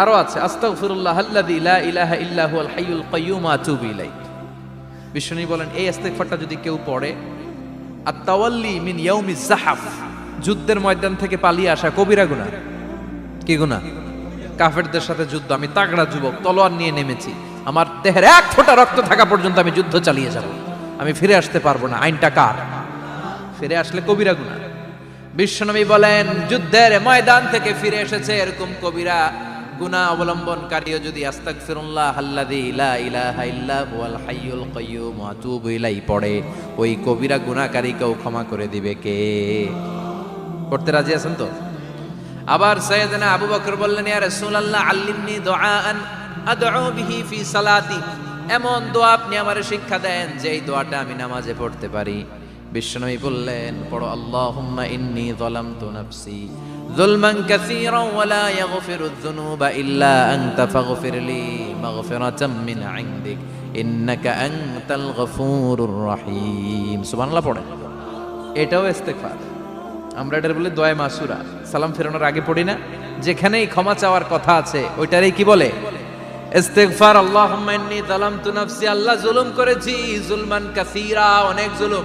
আরও আছে, আস্তাগফিরুল্লাহ আল্লাযী লা ইলাহা ইল্লা হুয়াল হাইয়ুল কাইয়্যুম আতুবু ইলাইহি। বিষ্ণু বলেন, এই ইস্তেগফারটা যদি কেউ পড়ে আর তাওয়াল্লি মিন ইয়াউমি জাহাফ, যুদ্ধের ময়দান থেকে পালিয়ে আসা কবিরা গুনাহ। কি গুনাহ? কাফেরদের সাথে যুদ্ধ, আমি তাগড়া যুবক, তলোয়ার নিয়ে নেমেছি, আমার দেহের এক ফোঁটা রক্ত থাকা পর্যন্ত আমি যুদ্ধ চালিয়ে যাব। আমি ফিরে আসতে পারব না, আইনটা কার? ফিরে আসলে কবিরা গুনাহ। বিশ্বনবী বলেন, যুদ্ধের ময়দান থেকে ফিরে এসেছে এরকম কবিরা। গুনাহ অবলম্বনকারীও যদি পড়ে, ওই কবিরা গুনাহকারীকেও ক্ষমা করে দিবে কে? পড়তে রাজি আছেন তো? আবার সৈয়দনা আবু বকর বললেন, ইয়া রাসূলুল্লাহ, আল্লিমনি দুআআন আদউ বিহি ফি সালাতি। এমন দোয়া আপনি আমারে শিক্ষা দেন যে এই দোয়াটা আমি নামাজে পড়তে পারি। বিশ্বনবী বললেন, পড়ো, আল্লাহুম্মা ইন্নী যালামতু নাফসি। যুলমান কাসীরা ওয়া লা ইয়াগফিরু যুনুবা ইল্লা আনতা ফাগফির লি মাগফিরাতাম মিন ইনদিক, ইন্নাকা আনতাল গফুরুর রহিম। সুবহানাল্লাহ পড়েন এটাও ইস্তেগফার। আমরা এটার বলে দোয়া মাসুরা। সালাম ফেরানোর আগে পড়ি না। যেখানেই ক্ষমা চাওয়ার কথা আছে, ওইটারই কি বলে? ইস্তেগফার, আল্লাহুম্মা ইন্নী যালামতু নাফসি। আল্লাহ জুলুম করেছি, জুলমান কাসীরা অনেক জুলুম।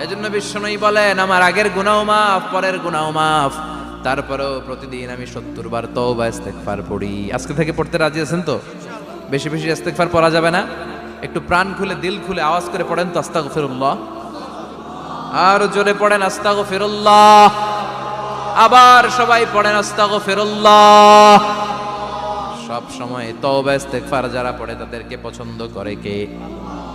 এজন্য বিশ্বনবী বলেন, আমার আগের গুনাও মাফ, পরের গুনাও মাফ। তারপরেও প্রতিদিন আমি সত্তর বার তওবা, ইস্তেগফার পড়ি। আজকে থেকে পড়তে রাজি আছেন তো? বেশি বেশি ইস্তেগফার পড়া যাবে না? একটু প্রাণ খুলে, দিল খুলে আওয়াজ করে পড়েন তো, আস্তাগফিরুল্লাহ। আর জোরে পড়েন, আস্তাগফিরুল্লাহ। আবার সবাই পড়েন, আস্তাগফিরুল্লাহ। সব সময় তওবা, ইস্তেগফার যারা পড়ে, তাদেরকে পছন্দ করে কে?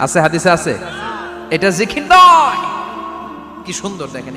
আছে হাদিসে আছে। এটা জিকির নয়। কি সুন্দর দেখেন।